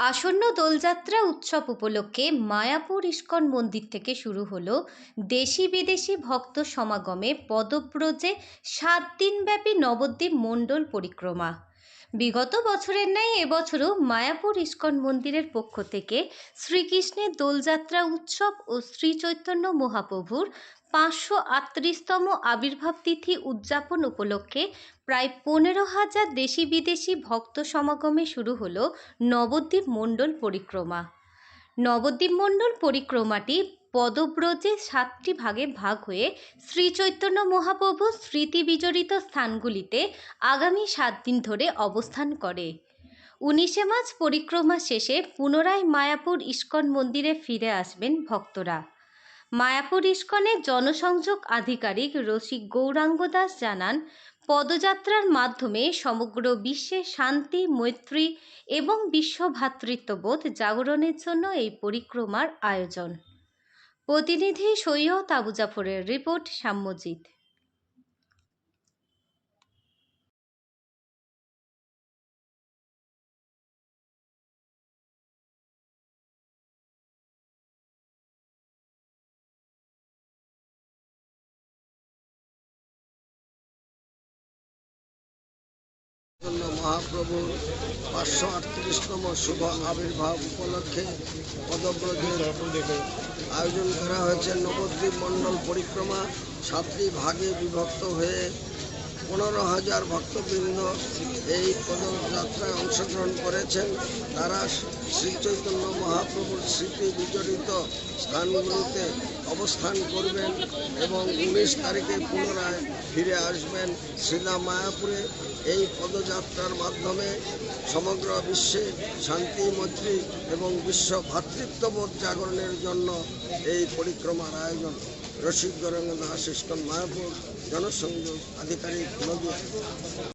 আসন্ন দোলযাত্রা উৎসব উপলক্ষে মায়াপুর ইস্কন মন্দির থেকে শুরু হল দেশি বিদেশি ভক্ত সমাগমে পদব্রজে সাত দিনব্যাপী নবদ্বীপ মণ্ডল পরিক্রমা। বিগত বছরের ন্যায় এবছরও মায়াপুর ইস্কন মন্দিরের পক্ষ থেকে শ্রীকৃষ্ণের দোলযাত্রা উৎসব ও শ্রী চৈতন্য মহাপ্রভুর পাঁচশো আটত্রিশতম আবির্ভাব তিথি উদযাপন উপলক্ষে প্রায় পনেরো হাজার দেশি বিদেশি ভক্ত সমাগমে শুরু হলো নবদ্বীপ মণ্ডল পরিক্রমা। নবদ্বীপ মণ্ডল পরিক্রমাটি পদব্রজে সাতটি ভাগে ভাগ হয়ে শ্রী চৈতন্য মহাপ্রভু স্মৃতি বিজড়িত স্থানগুলিতে আগামী সাত দিন ধরে অবস্থান করে। উনিশে মার্চ পরিক্রমা শেষে পুনরায় মায়াপুর ইস্কন মন্দিরে ফিরে আসবেন ভক্তরা। মায়াপুর ইস্কনের জনসংযোগ আধিকারিক রসিক গৌরাঙ্গ দাস জানান, পদযাত্রার মাধ্যমে সমগ্র বিশ্বে শান্তি, মৈত্রী এবং বিশ্ব ভ্রাতৃত্ববোধ জাগরণের জন্য এই পরিক্রমার আয়োজন। প্রতিনিধি সৈয়দ আবু জাফরের রিপোর্ট সাম্যজিৎ। মহাপ্রভুর পাঁচশো আটত্রিশতম শুভ আবির্ভাব উপলক্ষে পদব্রজের আয়োজন করা হয়েছে নবদ্বীপ মণ্ডল পরিক্রমা। সাতটি ভাগে বিভক্ত হয়ে পনেরো হাজার ভক্তবৃন্দ এই পদযাত্রায় অংশগ্রহণ করেছেন। তারা শ্রী চৈতন্য মহাপ্রভুর স্মৃতি বিজড়িত স্থানগুলিতে অবস্থান করবেন এবং উনিশ তারিখে পুনরায় ফিরে আসবেন শ্রীলা মায়াপুরে। এই পদযাত্রার মাধ্যমে সমগ্র বিশ্বে শান্তি, মৈত্রী এবং বিশ্ব ভ্রাতৃত্ববোধ জাগরণের জন্য এই পরিক্রমার আয়োজন রসিক গরঙ্গ দাস ইস্কন মায়াপুর জনসংযোগ আধিকারিক নদিয়া